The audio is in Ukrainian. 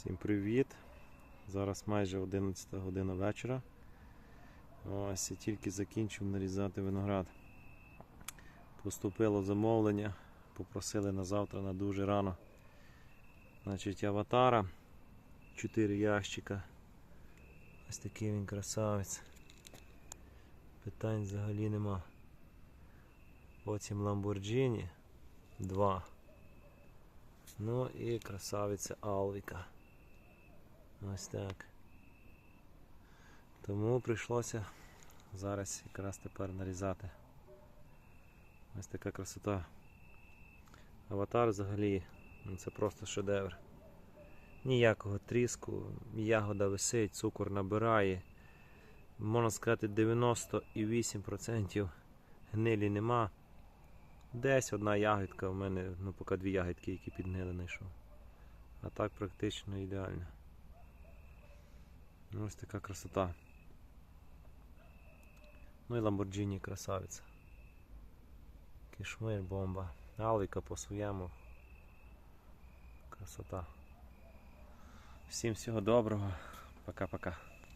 Всім привіт! Зараз майже 11 година вечора. Ось я тільки закінчив нарізати виноград. Поступило замовлення, попросили на завтра на дуже рано. Значить, аватара. 4 ящика. Ось такий він красавець. Питань взагалі нема. Потім Lamborghini 2. Ну і красавиця Алвіка. Ось так. Тому прийшлося зараз якраз тепер нарізати. Ось така красота. Аватар взагалі ну, це просто шедевр. Ніякого тріску, ягода висить, цукор набирає. Можна сказати, 98% гнилі нема. Десь одна ягідка у мене, ну поки дві ягідки, які підгнили знайшов. А так практично ідеально. Ось така красота. Ну і Lamborghini красавиця. Кишмир, бомба. Алика по своєму. Красота. Всім всього доброго. Пока-пока.